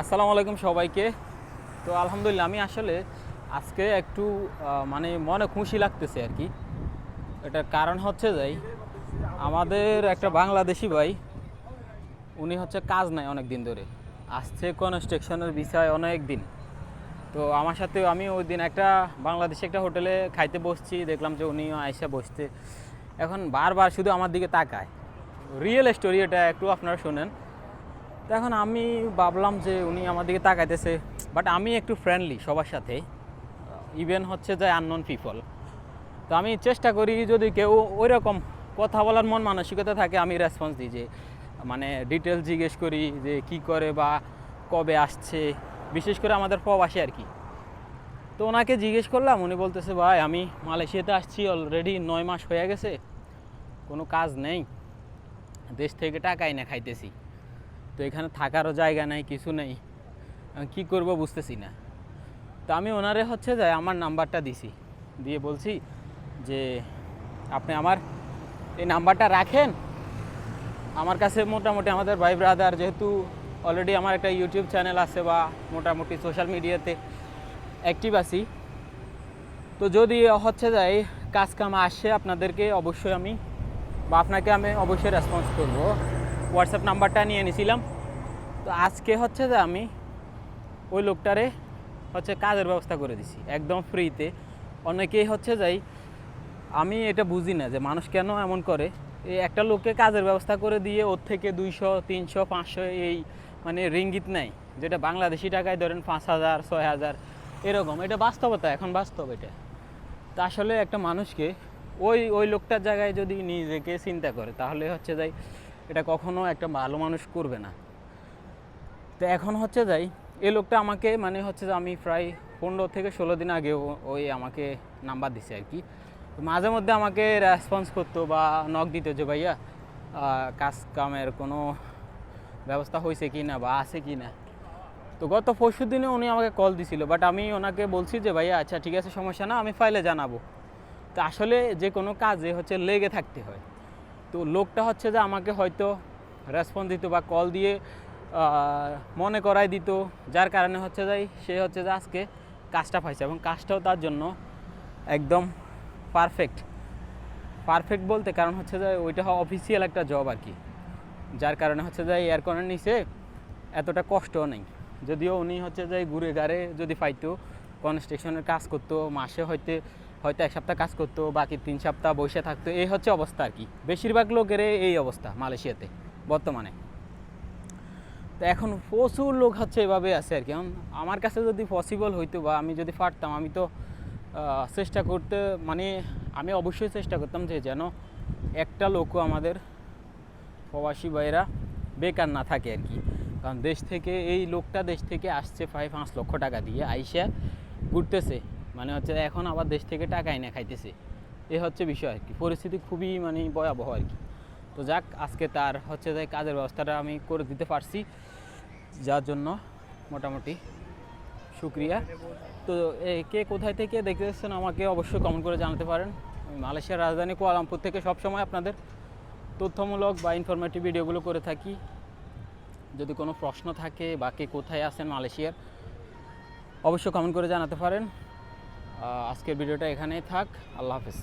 আসসালামু আলাইকুম সবাইকে। তো আলহামদুলিল্লাহ, আমি আসলে আজকে একটু মানে মনে খুশি লাগতেছে আর কি। এটার কারণ হচ্ছে যাই আমাদের একটা বাংলাদেশি ভাই, উনি হচ্ছে কাজ নাই অনেক দিন ধরে। আসছে কনস্ট্রাকশনের বিষয় অনেক দিন। তো আমার সাথে আমি ওই দিন একটা বাংলাদেশে একটা হোটেলে খাইতে বসছি, দেখলাম যে উনিও আইসা বসতে এখন বারবার শুধু আমার দিকে তাকায়। রিয়েল স্টোরি এটা একটু আপনারা শোনেন। এখন আমি ভাবলাম যে উনি আমার দিকে তাকাইতেছে বাট আমি একটু ফ্রেন্ডলি সবার সাথে ইভেন হচ্ছে যে আননোন পিপল তো আমি চেষ্টা করি যদি কেউ ওই রকম কথা বলার মন মানসিকতা থাকে, আমি রেসপন্স দিই যে মানে ডিটেলস জিজ্ঞেস করি যে কি করে বা কবে আসছে, বিশেষ করে আমাদের প্রবাসী আর কি। তো ওনাকে জিজ্ঞেস করলাম, উনি বলতেছে, ভাই, আমি মালয়েশিয়াতে আসছি অলরেডি নয় মাস হয়ে গেছে, কোনো কাজ নেই, দেশ থেকে টাকাই না খাইতেছি। এখানে থাকারও জায়গা নেই, কিছু নেই। কী করব বুঝতেছি না। তো আমি ওনারে হচ্ছে যে আমার নাম্বারটা দিছি। দিয়ে বলছি যে, আপনি আমার এই নাম্বারটা রাখেন। আমার কাছে মোটামুটি আমাদের ভাই ব্রাদার যেহেতু অলরেডি আমার একটা ইউটিউব চ্যানেল আছে বা মোটামুটি সোশ্যাল মিডিয়াতে অ্যাক্টিভ আছি। তো যদি হচ্ছে যায় কাজ কাম আসে আপনাদেরকে অবশ্যই আমি বা আপনাকে আমি অবশ্যই রেসপন্স করব। হোয়াটসঅ্যাপ নাম্বারটা নিয়ে নিয়েছিলাম তো আজকে হচ্ছে যে আমি ওই লোকটারে হচ্ছে কাজের ব্যবস্থা করে দিছি, একদম ফ্রিতে অনেকেই হচ্ছে যাই আমি এটা বুঝি না যে মানুষ কেন এমন করে। এই একটা লোককে কাজের ব্যবস্থা করে দিয়ে ওর থেকে দুইশো, তিনশো, পাঁচশো এই মানে রিঙ্গিত নেয়, যেটা বাংলাদেশি টাকায় ধরেন পাঁচ হাজার, ছয় হাজার, এরকম। এটা বাস্তবতা, এখন বাস্তব এটা। তা আসলে একটা মানুষকে ওই ওই লোকটার জায়গায় যদি নিজেকে চিন্তা করে, তাহলে হচ্ছে যাই এটা কখনো একটা ভালো মানুষ করবে না। তো এখন হচ্ছে যাই, এই লোকটা আমাকে মানে হচ্ছে যে আমি প্রায় পনেরো থেকে ষোলো দিন আগে ওই আমাকে নাম্বার দিছে আর কি। মাঝে মধ্যে আমাকে রেসপন্স করতো বা নক দিত যে, ভাইয়া কাজ কামের কোনো ব্যবস্থা হয়েছে কি না বা আছে কি না? তো গত পরশু দিনে উনি আমাকে কল দিছিল বাট আমি ওনাকে বলছি যে, ভাইয়া আচ্ছা ঠিক আছে, সমস্যা না, আমি ফাইলে জানাব। তো আসলে যে কোনো কাজে হচ্ছে লেগে থাকতে হয়। তো লোকটা হচ্ছে যে আমাকে হয়তো রেসপন্স দিত বা কল দিয়ে মনে করাই দিত। যার কারণে হচ্ছে যাই সে হচ্ছে যে আজকে কাজটা পাইছে এবং কাজটাও তার জন্য একদম পারফেক্ট পারফেক্ট বলতে কারণ হচ্ছে যে ওইটা অফিসিয়াল একটা জব আর কি। যার কারণে হচ্ছে যে এয়ার কর্নার নিচে এতটা কষ্টও নেই। যদিও উনি হচ্ছে যে ঘুরে গাড়ে যদি পাইতো কনস্ট্রাকশনের কাজ করতো, মাসে হয়তো হয়তো এক সপ্তাহ কাজ করতো, বাকি তিন সপ্তাহ বসে থাকতো, এই হচ্ছে অবস্থা আর কি। বেশিরভাগ লোকের এই অবস্থা মালয়েশিয়াতে, বর্তমানে। তো এখন প্রচুর লোক হচ্ছে এভাবে আছে আর কি। আমার কাছে যদি পসিবল হইতো বা আমি যদি পারতাম, আমি তো চেষ্টা করতে মানে আমি অবশ্যই চেষ্টা করতাম যে যেন একটা লোকও আমাদের প্রবাসী ভাইরা বেকার না থাকে আর কি। কারণ দেশ থেকে, এই লোকটা দেশ থেকে আসছে প্রায় পাঁচ লক্ষ টাকা দিয়ে, আইসা ঘুরতেছে। মানে হচ্ছে এখন আবার দেশ থেকে টাকা এনে খাইতেছে। এ হচ্ছে বিষয় আর কি। পরিস্থিতি খুবই মানে ভয়াবহ আর কি। তো যাক, আজকে তার হচ্ছে যে কাজের ব্যবস্থাটা আমি করে দিতে পারছি। যার জন্য মোটামুটি শুক্রিয়া। তো কে কোথায় থেকে দেখতে এসেছেন আমাকে অবশ্যই কমেন্ট করে জানাতে পারেন। মালয়েশিয়ার রাজধানী কুয়ালামপুর থেকে সবসময় আপনাদের তথ্যমূলক বা ইনফরমেটিভ ভিডিওগুলো করে থাকি। যদি কোনো প্রশ্ন থাকে বা কে কোথায় আছেন মালয়েশিয়ার, অবশ্যই কমেন্ট করে জানাতে পারেন। আজকের ভিডিওটা এখানেই থাক। আল্লাহ হাফেজ।